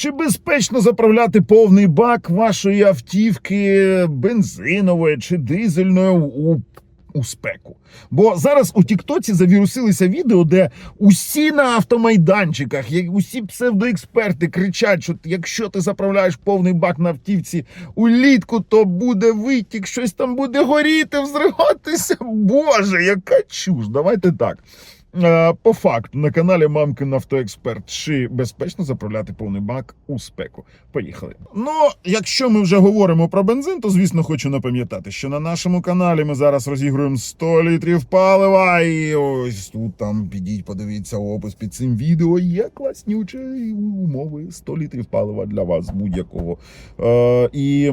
Чи безпечно заправляти повний бак вашої автівки бензинової чи дизельної у, у спеку? Бо зараз у Тіктоці завірусилися відео, де усі на автомайданчиках, усі псевдоексперти кричать, що якщо ти заправляєш повний бак на автівці улітку, то буде витік, щось там буде горіти, взриватися. Боже, яка чуш! Давайте так. Е, По факту на каналі Мамкин Автоексперт чи безпечно заправляти повний бак у спеку. Поїхали. Ну, якщо ми вже говоримо про бензин, то звісно хочу напам'ятати, що на нашому каналі ми зараз розігруємо 100 літрів палива. І ось тут там підіть, подивіться опис під цим відео. Є класнючі умови 100 літрів палива для вас будь-якого. Е, і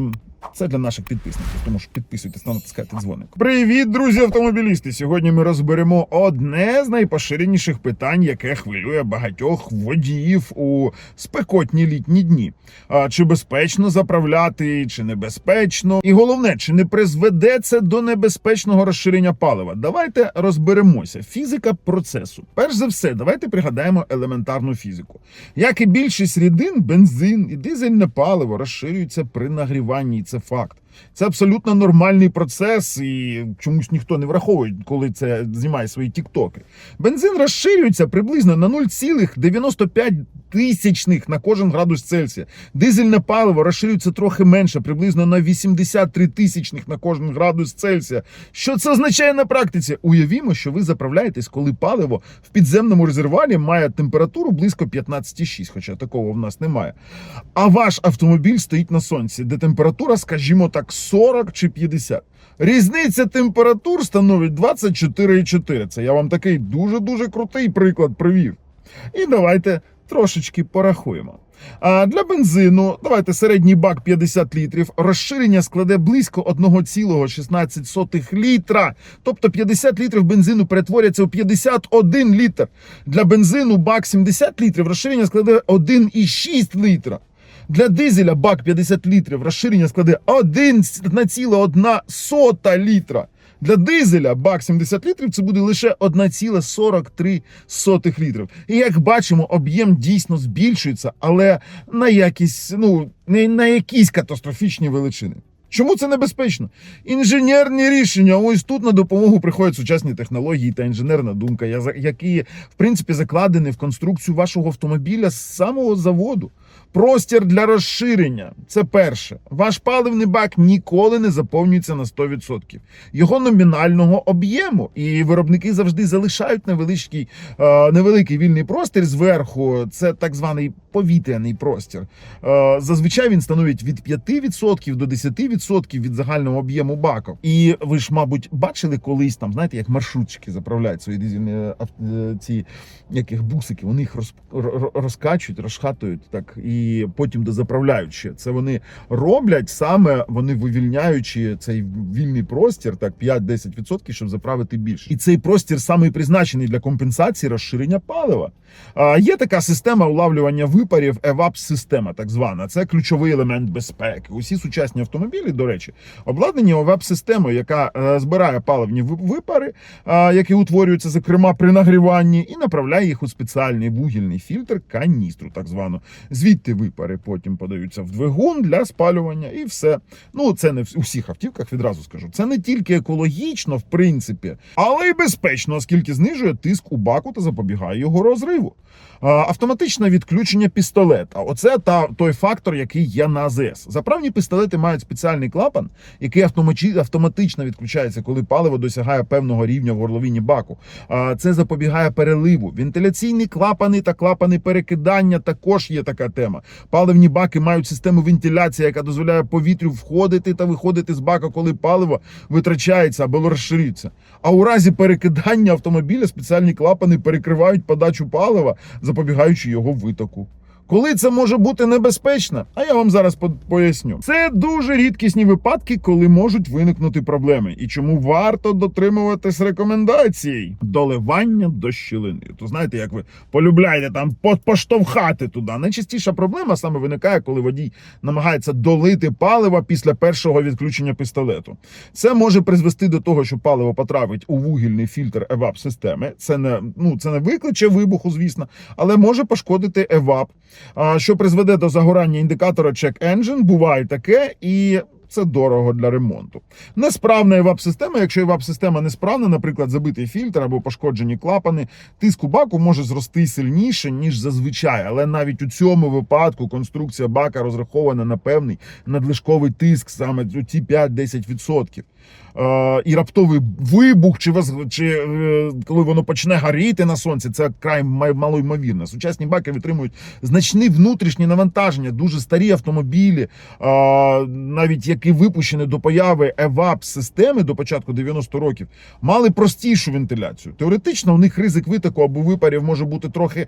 це для наших підписників, тому що підписуйтесь та натискайте дзвоник. Привіт, друзі автомобілісти! Сьогодні ми розберемо одне з найпоширеніших питань, яке хвилює багатьох водіїв у спекотні літні дні. А чи безпечно заправляти, чи небезпечно? І головне, чи не призведе це до небезпечного розширення палива? Давайте розберемося. Фізика процесу. Перш за все, давайте пригадаємо елементарну фізику. Як і більшість рідин, бензин і дизельне паливо розширюються при нагріванні, і це факт. Це абсолютно нормальний процес, і чомусь ніхто не враховує, коли це знімає свої тіктоки. Бензин розширюється приблизно на 0,95 тисячних на кожен градус Цельсія. Дизельне паливо розширюється трохи менше, приблизно на 83 тисячних на кожен градус Цельсія. Що це означає на практиці? Уявімо, що ви заправляєтесь, коли паливо в підземному резервуарі має температуру близько 15,6, хоча такого в нас немає. А ваш автомобіль стоїть на сонці, де температура, скажімо так, 40 чи 50. Різниця температур становить 24,4. Це я вам такий дуже-дуже крутий приклад привів. І давайте трошечки порахуємо. А для бензину, давайте середній бак 50 літрів, розширення складе близько 1,16 літра. Тобто 50 літрів бензину перетворяться у 51 літр. Для бензину бак 70 літрів, розширення складе 1,6 літра. Для дизеля бак 50 літрів, розширення складе 1,1 літра. Для дизеля бак 70 літрів це буде лише 1,43 літрів. І як бачимо, об'єм дійсно збільшується, але на якісь, ну, не на якісь катастрофічні величини. Чому це небезпечно? Інженерні рішення. Ось тут на допомогу приходять сучасні технології та інженерна думка, які в принципі закладені в конструкцію вашого автомобіля з самого заводу. Простір для розширення це перше. Ваш паливний бак ніколи не заповнюється на 100% його номінального об'єму. І виробники завжди залишають невеличкий, е, невеликий вільний простір зверху. Це так званий повітряний простір. Е, зазвичай він становить від 5% до 10% від загального об'єму баку. І ви ж, мабуть, бачили колись там, знаєте, як маршрутчики заправляють свої дизельні е, ці яких бусики, вони їх роз, розкачують, розхатують так і потім дозаправляють ще. Це вони роблять саме вони вивільняючи цей вільний простір, так 5-10%, щоб заправити більше. І цей простір саме призначений для компенсації розширення палива. А, є така система улавлювання випарів, EVAP-система, так звана. Це ключовий елемент безпеки. Усі сучасні автомобілі, до речі, обладнані EVAP-системою, яка е, збирає паливні випари, які утворюються, зокрема, при нагріванні, і направляє їх у спеціальний вугільний фільтр, каністру, так звану. Звідти випари потім подаються в двигун для спалювання, і все. Ну, це не в усіх автівках, відразу скажу. Це не тільки екологічно, в принципі, але й безпечно, оскільки знижує тиск у баку та запобігає його розриву. Автоматичне відключення пістолета. Оце та той фактор, який є на АЗС. Заправні пістолети мають спеціальний клапан, який автоматично відключається, коли паливо досягає певного рівня в горловині баку. Це запобігає переливу. Вентиляційні клапани та клапани перекидання також є така тема. Паливні баки мають систему вентиляції, яка дозволяє повітрю входити та виходити з бака, коли паливо витрачається або розширюється. А у разі перекидання автомобіля спеціальні клапани перекривають подачу палива, запобігаючи його витоку. Коли це може бути небезпечно, а я вам зараз поясню. Це дуже рідкісні випадки, коли можуть виникнути проблеми, і чому варто дотримуватись рекомендацій доливання до щілини. То знаєте, як ви полюбляєте там поштовхати туди. Найчастіша проблема саме виникає, коли водій намагається долити паливо після першого відключення пістолету. Це може призвести до того, що паливо потрапить у вугільний фільтр евап системи. Це не ну це не викличе вибуху, звісно, але може пошкодити евап. Що призведе до загорання індикатора Check Engine. Буває таке, і це дорого для ремонту. Несправна евап-система. Якщо евап-система несправна, наприклад, забитий фільтр або пошкоджені клапани, тиск у баку може зрости сильніше, ніж зазвичай. Але навіть у цьому випадку конструкція бака розрахована на певний надлишковий тиск, саме ці 5-10%. Е, і раптовий вибух, чи, чи е, коли воно почне горіти на сонці, це край малоймовірно. Сучасні баки витримують значні внутрішні навантаження, дуже старі автомобілі, е, навіть які випущені до появи евап системи до початку 90 років, мали простішу вентиляцію. Теоретично у них ризик витоку або випарів може бути трохи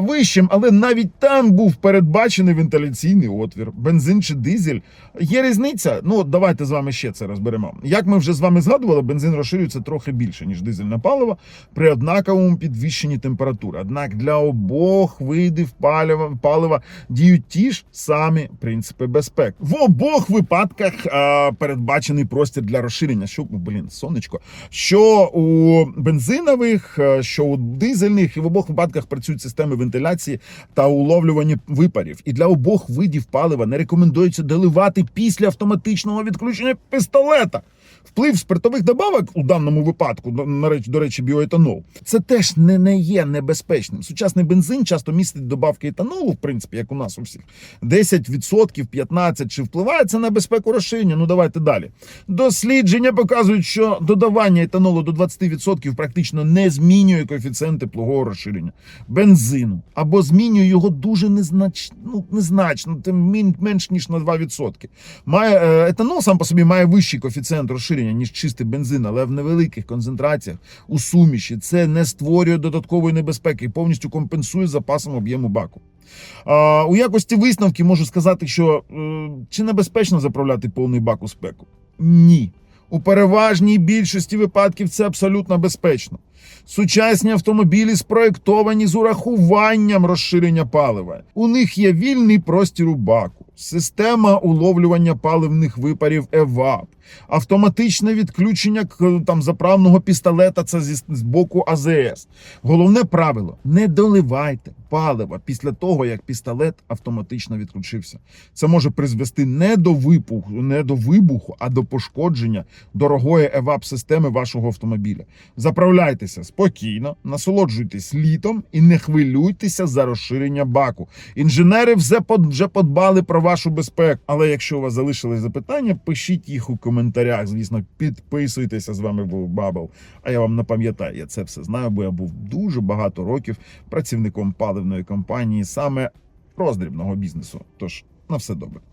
вищим, але навіть там був передбачений вентиляційний отвір, бензин чи дизель. Є різниця. Ну, давайте з вами ще це розберемо. Як ми вже з вами згадували, бензин розширюється трохи більше, ніж дизельне паливо при однаковому підвищенні температури. Однак для обох видів палива, палива діють ті ж самі принципи безпеки. В обох випадках е, передбачений простір для розширення. Що, блін, сонечко. Що у бензинових, е, що у дизельних, і в обох випадках працюють системи вентиляції та уловлювання випарів. І для обох видів палива не рекомендується доливати після автоматичного відключення пістолета. Basta. Вплив спиртових добавок у даному випадку, до- речі, біоетанол, це теж не, не є небезпечним. Сучасний бензин часто містить добавки етанолу, в принципі, як у нас у всіх. 10%, 15% чи впливає це на безпеку розширення. Ну давайте далі. Дослідження показують, що додавання етанолу до 20% практично не змінює коефіцієнт теплового розширення бензину або змінює його дуже незнач... ну, незначно, тим менш ніж на 2%. Має е, етанол сам по собі має вищий коефіцієнт розширення ніж чистий бензин, але в невеликих концентраціях у суміші це не створює додаткової небезпеки і повністю компенсує запасом об'єму баку. А, у якості висновки можу сказати, що е, чи небезпечно заправляти повний бак у спеку? Ні. У переважній більшості випадків це абсолютно безпечно. Сучасні автомобілі спроєктовані з урахуванням розширення палива. У них є вільний простір у баку, система уловлювання паливних випарів ЕВАП, автоматичне відключення там заправного пістолета. Це зі з боку АЗС. Головне правило: не доливайте палива після того, як пістолет автоматично відключився. Це може призвести не до вибуху, не до вибуху, а до пошкодження дорогої евап системи вашого автомобіля. Заправляйтеся спокійно, насолоджуйтесь літом і не хвилюйтеся за розширення баку. Інженери вже подбали про вашу безпеку. Але якщо у вас залишились запитання, пишіть їх у коментарях. Звісно, підписуйтеся. З вами був Бабл. А я вам напам'ятаю, я це все знаю, бо я був дуже багато років працівником паливної компанії, саме роздрібного бізнесу. Тож на все добре.